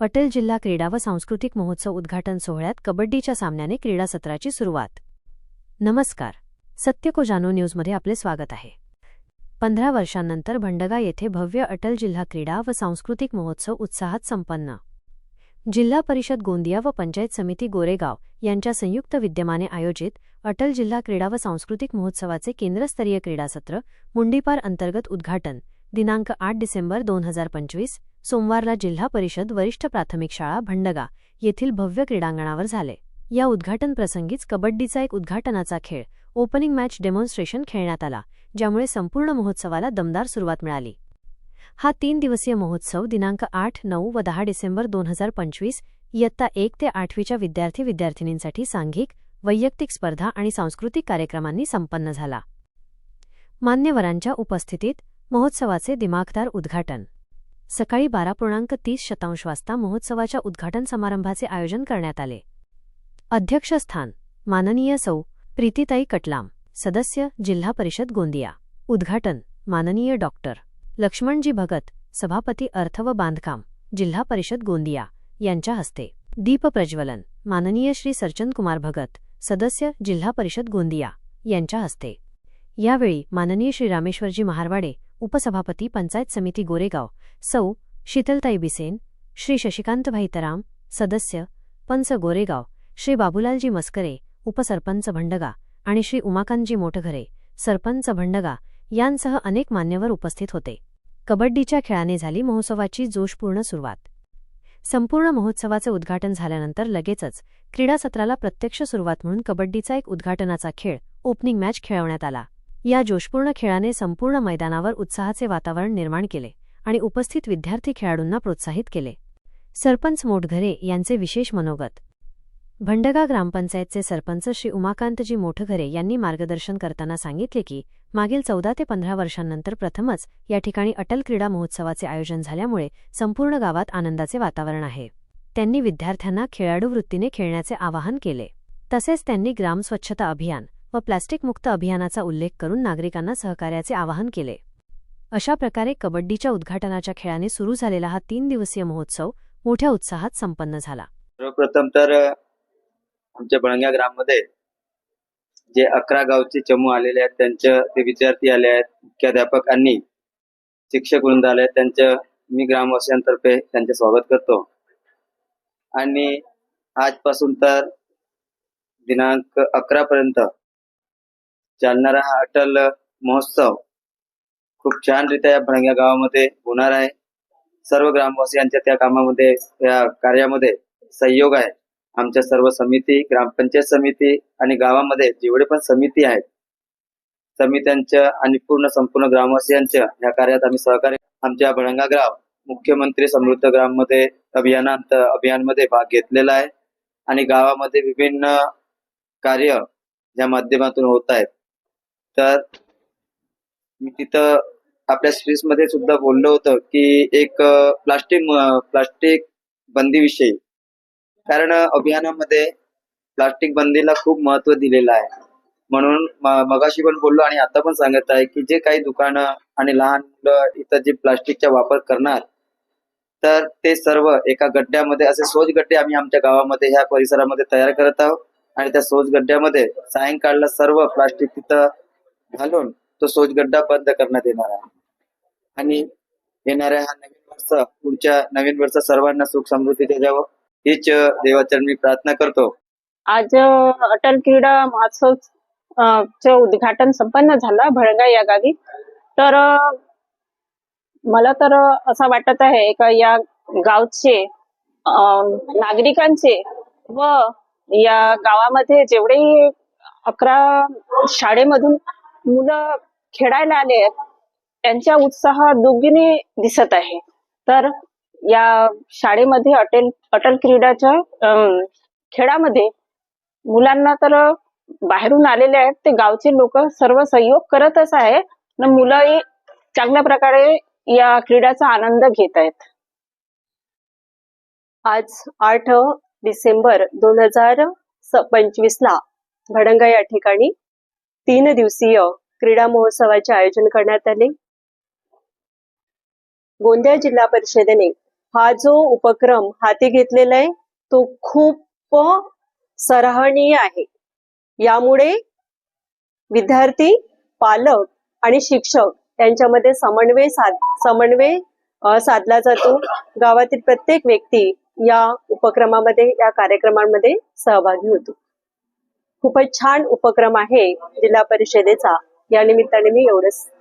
अटल जिल्हा क्रीडा व सांस्कृतिक महोत्सव उद्घाटन सोहळ्यात कबड्डीच्या सामन्याने क्रीडा सत्राची सुरुवात. नमस्कार. सत्य को जानो न्यूजमध्ये आपले स्वागत आहे. पंधरा वर्षांनंतर भंडगा येथे भव्य अटल जिल्हा क्रीडा व सांस्कृतिक महोत्सव उत्साहात संपन्न. जिल्हा परिषद गोंदिया व पंचायत समिती गोरेगाव यांच्या संयुक्त विद्यमाने आयोजित अटल जिल्हा क्रीडा व सांस्कृतिक महोत्सवाचे केंद्रस्तरीय क्रीडासत्र मुंडीपार अंतर्गत उद्घाटन दिनांक आठ डिसेंबर दोन हजार पंचवीस सोमवारला जिल्हा परिषद वरिष्ठ प्राथमिक शाळा भंडगा येथील भव्य क्रीडांगणावर झाले. या उद्घाटन प्रसंगीच कबड्डीचा एक उद्घाटनाचा खेळ ओपनिंग मॅच डेमॉन्स्ट्रेशन खेळण्यात आला ज्यामुळे संपूर्ण महोत्सवाला दमदार सुरुवात मिळाली. हा तीन दिवसीय महोत्सव दिनांक आठ नऊ व दहा डिसेंबर दोन हजार पंचवीस इयत्ता एक ते आठवीच्या विद्यार्थी विद्यार्थिनींसाठी सांघिक वैयक्तिक स्पर्धा आणि सांस्कृतिक कार्यक्रमांनी संपन्न झाला. मान्यवरांच्या उपस्थितीत महोत्सवाचे दिमाखदार उद्घाटन सकाळी बारा पूर्णांक तीस शतांश वाजता महोत्सवाच्या उद्घाटन समारंभाचे आयोजन करण्यात आले. अध्यक्षस्थान माननीय सौ. प्रीतीताई कटलाम सदस्य जिल्हा परिषद गोंदिया. उद्घाटन माननीय डॉक्टर लक्ष्मणजी भगत सभापती अर्थ व बांधकाम जिल्हा परिषद गोंदिया यांच्या हस्ते. दीपप्रज्वलन माननीय श्री सरचंद कुमार भगत सदस्य जिल्हा परिषद गोंदिया यांच्या हस्ते. यावेळी माननीय श्री रामेश्वरजी महारवाडे उपसभापती पंचायत समिती गोरेगाव सौ. शीतलताई बिसेन श्री. शशिकांतभाई भाईतराम सदस्य पंच गोरेगाव श्री. बाबूलालजी मस्करे उपसरपंच भंडगा आणि श्री. उमाकांतजी मोठघरे सरपंच भंडगा यांसह अनेक मान्यवर उपस्थित होते. कबड्डीच्या खेळाने झाली महोत्सवाची जोशपूर्ण सुरुवात. संपूर्ण महोत्सवाचे उद्घाटन झाल्यानंतर लगेचच क्रीडा सत्राला प्रत्यक्ष सुरुवात म्हणून कबड्डीचा एक उद्घाटनाचा खेळ ओपनिंग मॅच खेळवण्यात आला. या जोशपूर्ण खेळाने संपूर्ण मैदानावर उत्साहाचे वातावरण निर्माण केले आणि उपस्थित विद्यार्थी खेळाडूंना प्रोत्साहित केले. सरपंच मोठघरे यांचे विशेष मनोगत. भंडगा ग्रामपंचायतचे सरपंच श्री उमाकांतजी मोठघरे यांनी मार्गदर्शन करताना सांगितले की मागील चौदा ते पंधरा वर्षांनंतर प्रथमच या ठिकाणी अटल क्रीडा महोत्सवाचे आयोजन झाल्यामुळे संपूर्ण गावात आनंदाचे वातावरण आहे. त्यांनी विद्यार्थ्यांना खेळाडू वृत्तीने खेळण्याचे आवाहन केले. तसेच त्यांनी ग्राम स्वच्छता अभियान व प्लास्टिक मुक्त अभियानाचा उल्लेख करून नागरिकांना सहकार्याचे आवाहन केले. अशा प्रकारे कबड्डीच्या उद्घाटनाच्या खेळाने सुरू झालेला हा तीन दिवसीय महोत्सव मोठ्या उत्साहात संपन्न झाला. सर्वप्रथम तर आमच्या बळंग्या ग्राममध्ये जे अकरा गावचे चमू आलेले आहेत त्यांचे ते विद्यार्थी आले आहेत मुख्याध्यापक आणि शिक्षक वृंद आले आहेत त्यांचं मी ग्रामवासियांतर्फे त्यांचे स्वागत करतो. आणि आजपासून तर दिनांक अकरा पर्यंत चालणारा हा अटल महोत्सव खूप छान रित्या या बळंगा गावामध्ये होणार आहे. सर्व ग्रामवासियांच्या त्या कामामध्ये या कार्यामध्ये सहयोग आहे. आमच्या सर्व समिती ग्रामपंचायत समिती आणि गावामध्ये जेवढे पण समिती आहेत समित्यांच्या आणि पूर्ण संपूर्ण ग्रामवासियांच्या या कार्यात आम्ही सहकार्य आमच्या भळंगा ग्राम मुख्यमंत्री समृद्ध ग्राममध्ये अभियानांत अभियानमध्ये भाग घेतलेला आहे. आणि गावामध्ये विभिन्न कार्य या माध्यमातून होत आहेत. तर मी तिथं आपल्या स्पीच मध्ये सुद्धा बोललो होतो की एक प्लास्टिक प्लास्टिक बंदीविषयी. कारण अभियानामध्ये प्लास्टिक बंदीला खूप महत्त्व दिलेलं आहे. म्हणून मगाशी पण बोललो आणि आता पण सांगत आहे की जे काही दुकानं आणि लहान मुलं इथं जे प्लास्टिकचा वापर करणार तर ते सर्व एका गड्ड्यामध्ये असे सोज गड्डे आम्ही आमच्या गावामध्ये ह्या परिसरामध्ये तयार करत आहोत. आणि त्या सोच गड्ड्यामध्ये सायंकाळला सर्व प्लास्टिक तिथं घालून तो सोचगड्डा बंद करण्यात येणार आहे. आणि येणाऱ्या हा नवीन वर्ष पुढच्या नवीन वर्ष सर्वांना सुख समृद्धी द्यावं हीच अ, देवाचरण मी प्रार्थना करतो. आज अटल क्रीडा महोत्सव चे उद्घाटन संपन्न झालं भळगा या गावी. तर मला तर असं वाटत आहे का या गावचे नागरिकांचे व या गावामध्ये जेवढे अकरा शाळेमधून मुलं खेळायला आले आहेत उत्साह दुगिने दिसत आहे. तर या शाळेमध्ये अटल अटल क्रीडाच्या खेळामध्ये मुलांना तर बाहेरून आलेले आहेत ते गावचे लोक सर्व सहयोग करतच आहे. आणि मुलंही चांगल्या प्रकारे या क्रीडाचा आनंद घेत आहेत. आज आठ डिसेंबर दोन हजार पंचवीस ला भडंगा या ठिकाणी तीन दिवसीय क्रीडा महोत्सवाचे आयोजन करण्यात आले. गोंदिया जिल्हा परिषदेने हा जो उपक्रम हाती घेतलेला आहे तो खूप सराहनीय आहे. यामुळे विद्यार्थी पालक आणि शिक्षक यांच्यामध्ये समन्वय साध समन्वय साधला जातो. गावातील प्रत्येक व्यक्ती या उपक्रमामध्ये या कार्यक्रमांमध्ये सहभागी होतो. खूपच छान उपक्रम आहे जिल्हा परिषदेचा. या निमित्ताने मी एवढंच